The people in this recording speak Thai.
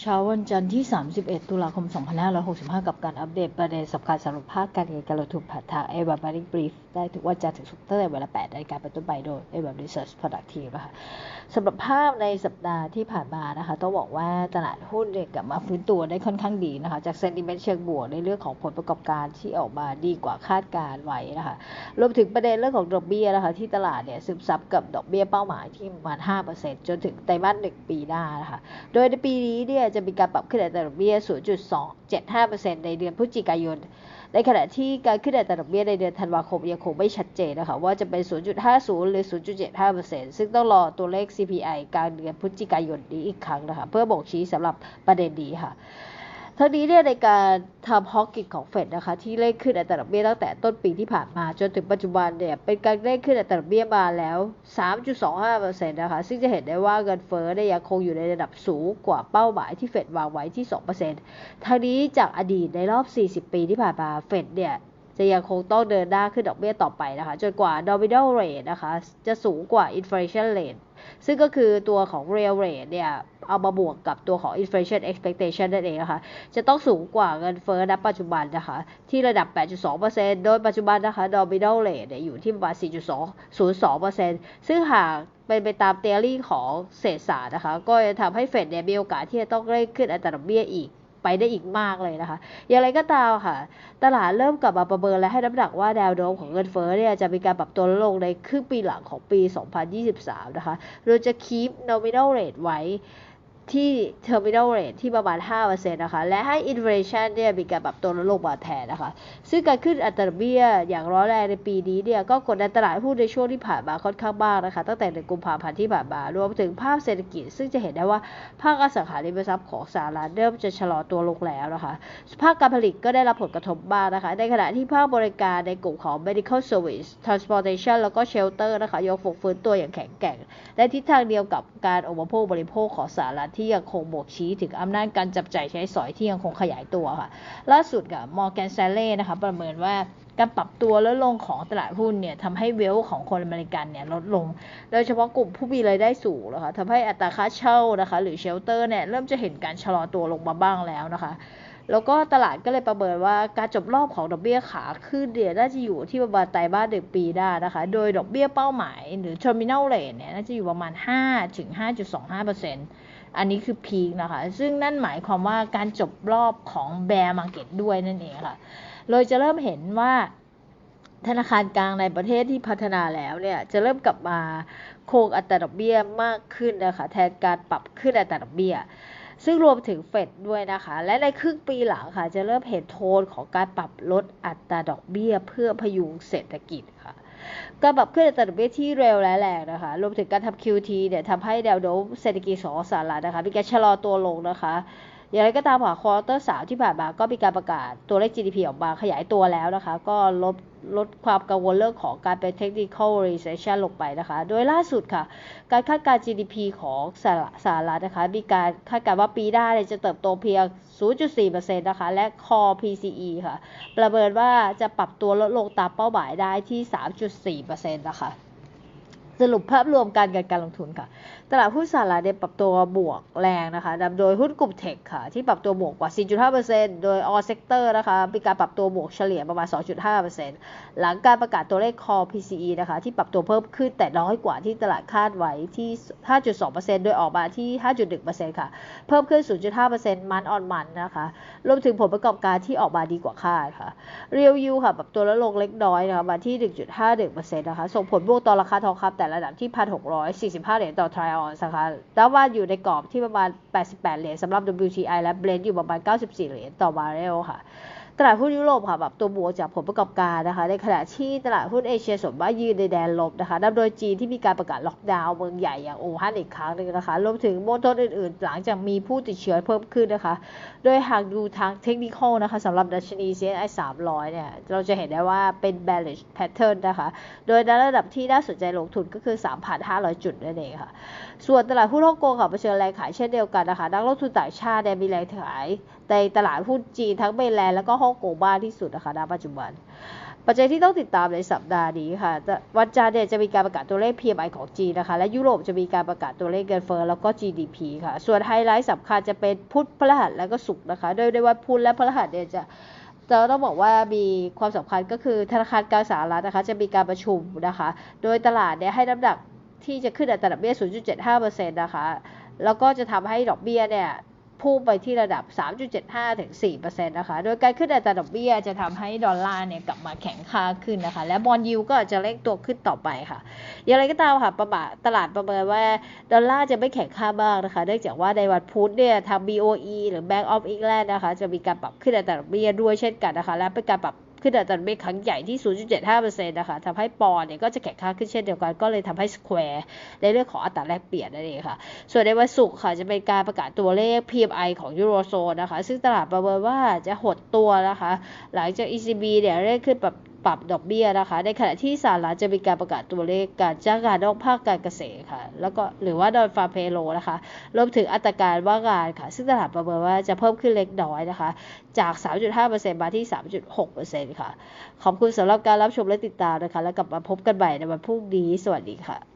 เช้าวันจันทร์ที่ 31 ตุลาคม 2565 กับการอัปเดตประเด็นสำคัญสำหรับภาคการเงินการลงทุนผ่านทาง a อ a b a r i c Brief ได้ทุกวันจันทร์ถึงศุกร์ตั้งแต่เวลา 8นาฬิกาเป็นต้นไปโดย a อ a Research Productive นะคะสำหรับภาพในสัปดาห์ที่ผ่านมานะคะ ต้องบอกว่าตลาดหุ้นกลับมาฟื้นตัวได้ค่อนข้างดีนะคะ จากเซนติเมนต์เชิงบวกในเรื่องของผลประกอบการที่ออกมาดีกว่าคาดการไว้นะคะรวมถึงประเด็นเรื่องของดอกเบี้ยนะคะที่ตลาดเนี่ยซึมซับกับดอกเบี้ยเป้าหมายที่ประมาณ5%จนถึงไตรมาส1ปีหน้านะคะโดยในปีนี้เนี่ยจะมีการปรับขึ้นอัตราดอกเบี้ย 0.275%ในเดือนพฤศจิกายน ในขณะที่การขึ้นอัตราดอกเบี้ยในเดือนธันวาคมยังคงไม่ชัดเจนนะคะว่าจะเป็น 0.50 หรือ 0.75%ซึ่งต้องรอตัวเลข CPI กลางเดือนพฤศจิกายนนี้อีกครั้งนะคะเพื่อบอกชี้สำหรับประเด็นนี้ค่ะ ทั้งนี้เนี่ยในการทำฮอกกิกของเฟดนะคะที่เร่งขึ้นอัตราดอกเบี้ยตั้งแต่ต้นปีที่ผ่านมาจนถึงปัจจุบันเนี่ยเป็นการเร่งขึ้นอัตราดอกเบี้ยมาแล้ว 3.25%นะคะซึ่งจะเห็นได้ว่าเงินเฟ้อเนี่ยยังคงอยู่ในระดับสูงกว่าเป้าหมายที่เฟดวางไว้ที่ 2%ทั้งนี้จากอดีตในรอบ 40 ปีที่ผ่านมาเฟดเนี่ยจะยังคงต้องเดินหน้าขึ้นดอกเบี้ยต่อไปนะคะ จนกว่า nominal rate นะคะ จะสูงกว่า inflation rate ซึ่งก็คือตัวของ real rate เนี่ย เอามาบวกกับตัวของ inflation expectation นั่นเองนะคะ จะต้องสูงกว่าเงินเฟ้อณปัจจุบันนะคะ ที่ระดับ 8.2%โดยปัจจุบันนะคะ nominal rate เนี่ยอยู่ที่ประมาณ 4.202%ซึ่งหากเป็นไปตามเทอรี่ของเศรษฐศาสตร์นะคะ ก็จะทำให้เฟดเนี่ยมีโอกาสที่จะต้องเร่งขึ้นอัตราดอกเบี้ยอีก ไปได้อีกมากเลยนะคะ อย่างไรก็ตามค่ะ ตลาดเริ่มกลับมาประเมินและให้น้ำหนักว่าแนวโน้มของเงินเฟ้อเนี่ยจะมีการปรับตัวลงในครึ่งปีหลังของปี 2023 นะคะ โดยจะคีป nominal rate ไว้ ที่ terminal rate ที่ประมาณ5%นะคะ และให้ inflation เนี่ยมีการปรับตัวลดลงมาแทนนะคะ ซึ่งการขึ้นอัตราเบี้ยอย่างร้อนแรงในปีนี้เนี่ยก็กดดันตลาดหุ้นในช่วงที่ผ่านมาค่อนข้างมากนะคะ ตั้งแต่ในกุมภาพันธ์ที่ผ่านมารวมถึงภาพเศรษฐกิจ ซึ่งจะเห็นได้ว่าภาคอสังหาริมทรัพย์ของสหรัฐเริ่มจะชะลอตัวลงแล้วนะคะภาคการผลิตก็ได้รับผลกระทบบ้างนะคะ ในขณะที่ภาคบริการในกลุ่มของ medical service transportation แล้วก็ shelter นะคะยังคงฟื้นตัวอย่างแข็งแกร่งและทิศทางเดียวกับการอุปโภคบริโภคของสหรัฐที่ที่ยังคงบวกชี้ถึงอำนาจการจับจ่ายใช้สอยที่ยังคงขยายตัวค่ะ ล่าสุดกับมอร์แกน s ซเล่นะคะประเมินว่าการปรับตัวลดลงของตลาดหุ้นเนี่ยทำให้เวลของคนอเมริกันเนี่ยลดลง โดยเฉพาะกลุ่มผู้มีรายได้สูงนะคะทำให้อัตราค่าเช่านะคะ หรือเชลเตอร์เนี่ยเริ่มจะเห็นการชะลอตัวลงมาบ้างแล้วนะคะ แล้วก็ตลาดก็เลยประเมินว่าการจบรอบของดอกเบี้ยขาขึ้นเดี๋ยน่าจะอยู่ที่ประมาณไตรมาสหนึ่งปีได้นะคะ โดยดอกเบี้ยเป้าหมายหรือ terminal rate เนี่ยน่าจะอยู่ประมาณ 5 ถึง 5.25%อันนี้คือพีคนะคะ ซึ่งนั่นหมายความว่าการจบรอบของ bear market ด้วยนั่นเองค่ะ เลยจะเริ่มเห็นว่าธนาคารกลางในประเทศที่พัฒนาแล้วเนี่ยจะเริ่มกลับมาโคงอัตราดอกเบี้ยมากขึ้นนะคะแทนการปรับขึ้นอัตราดอกเบี้ย ซึ่งรวมถึงเฟดด้วยนะคะ และในครึ่งปีหลังค่ะ จะเริ่มเห็นโทนของการปรับลดอัตราดอกเบี้ยเพื่อพยุงเศรษฐกิจค่ะการปรับขึ้นอัตราดอกเบี้ยที่เร็วและแรงนะคะ รวมถึงการทำ QT เนี่ยทำให้แนวโน้มเศรษฐกิจของสหรัฐนะคะ มีการชะลอตัวลงนะคะ อย่างไรก็ตามค่ะควอเตอร์สามที่ผ่านมาก็มีการประกาศตัวเลข GDP ออกมาขยายตัวแล้วนะคะ ก็ลดลดความกังวลเรื่องของการเป็น technical recession ลงไปนะคะ โดยล่าสุดค่ะ การคาดการ GDP ของสหรัฐนะคะ มีการคาดการว่าปีหน้าจะเติบโตเพียง 0.4%นะคะ และ core PCE ค่ะ ประเมินว่าจะปรับตัวลดลงตามเป้าหมายได้ที่ 3.4%นะคะ สรุปภาพรวมการเงินการลงทุนค่ะ ตลาดหุ้นสหรัฐปรับตัวบวกแรงนะคะนำโดยหุ้นกลุ่มเทคค่ะ ที่ปรับตัวบวกกว่า 4.5%โดย all sector นะคะมีการปรับตัวบวกเฉลี่ยประมาณ 2.5%หลังการประกาศตัวเลข core PCE นะคะที่ปรับตัวเพิ่มขึ้นแต่น้อยกว่าที่ตลาดคาดไว้ที่ 5.2%โดยออกมาที่ 5.1%ค่ะ เพิ่มขึ้น 0.5%มันออนมันนะคะรวมถึงผลประกอบการที่ออกมาดีกว่าคาดค่ะ real yield ค่ะปรับตัวลดลงเล็กน้อยนะคะมาที่ 1.51%นะคะส่งผลบวกต่อราคาทองคำแต่ระดับที่ 1,645 เหรียญต่อทริออนส์นะคะแล้วว่าอยู่ในกรอบที่ประมาณ 88 เหรียญสำหรับ WTI และเบรนท์อยู่ประมาณ 94 เหรียญต่อบาร์เรลค่ะ ลาดหุ้นยุโรปค่ะแบบตัวบวกจากผลประกอบการนะคะ ในขณะที่ตลาดหุ้นเอเชียส่วนมากยืนในแดนลบนะคะนำโดยจีนที่มีการประกาศล็อกดาวน์เมืองใหญ่อย่างอู่ฮั่นอีกครั้งหนึ่งนะคะรวมถึงมณฑลอื่นๆ หลังจากมีผู้ติดเชื้อเพิ่มขึ้นนะคะ โดยหากดูทางเทคนิคนะคะสำหรับดัชนี CSI 300 เนี่ย เราจะเห็นได้ว่าเป็น bearish pattern นะคะ โดยในระดับที่น่าสนใจลงทุนก็คือ 3,500 จุดนั่นเองค่ะ ส่วนตลาดหุ้นฮ่องกงค่ะเผชิญแรงขายเช่นเดียวกันนะคะ นักลงทุนต่างชาติมีแรงขายในตลาดหุ้นจีนทั้งเมนแลนด์แล้วก็ฮ่องโกบ้าที่สุดนะคะณปัจจุบัน ปัจจัยที่ต้องติดตามในสัปดาห์นี้ค่ะวันจันทร์เนี่ยจะมีการประกาศตัวเลข PMI ของจีนนะคะ และยุโรปจะมีการประกาศตัวเลขเงินเฟ้อแล้วก็ GDP ค่ะ ส่วนไฮไลท์สำคัญจะเป็นพุธพฤหัสแล้วก็ศุกร์นะคะ โดยในวันพุธและพฤหัสเนี่ยจะจะต้องบอกว่ามีความสำคัญก็คือธนาคารกลางสหรัฐนะคะ จะมีการประชุมนะคะ โดยตลาดเนี่ยให้น้ำหนักที่จะขึ้นอัตราดอกเบี้ย 0.75%นะคะ แล้วก็จะทำให้ดอกเบี้ยเนี่ย พุ่งไปที่ระดับ 3.75 ถึง 4%นะคะ โดยการขึ้นอัตราดอกเบี้ยจะทำให้ดอลลาร์เนี่ยกลับมาแข็งค่าขึ้นนะคะ และบอลยูก็จะเร่งตัวขึ้นต่อไปค่ะ อย่างไรก็ตามค่ะประบาตลาดประเมินว่าดอลลาร์จะไม่แข็งค่ามากนะคะ เนื่องจากว่าในวันพุธเนี่ยทาง BOE หรือ Bank of England นะคะจะมีการปรับขึ้นอัตราดอกเบี้ยด้วยเช่นกันนะคะ และเป็นการปรับ ขึ้นอัตราดอกเบี้ยครั้งใหญ่ที่ 0.75%นะคะทำให้ปอนเนี่ยก็จะแข็งค่าขึ้นเช่นเดียวกัน ก็เลยทำให้สแควร์ในเรื่องของอัตราแลกเปลี่ยนนั่นเองค่ะ ส่วนในวันศุกร์ค่ะจะเป็นการประกาศตัวเลข PMI ของยูโรโซนนะคะ ซึ่งตลาดประเมินว่าจะหดตัวนะคะ หลังจาก ECB เนี่ยเร่งขึ้นปรับ ปรับดอกเบี้ยนะคะ ในขณะที่สหรัฐจะมีการประกาศตัวเลขการจ้างงานนอกภาคการเกษตรค่ะ แล้วก็หรือว่าดอนฟาเพโลนะคะรวมถึงอัตราการว่างงานค่ะ ซึ่งตลาดประเมินว่าจะเพิ่มขึ้นเล็กน้อยนะคะ จาก 3.5%มาที่ 3.6%ค่ะ ขอบคุณสำหรับการรับชมและติดตามนะคะ แล้วกลับมาพบกันใหม่ในวันพรุ่งนี้ สวัสดีค่ะ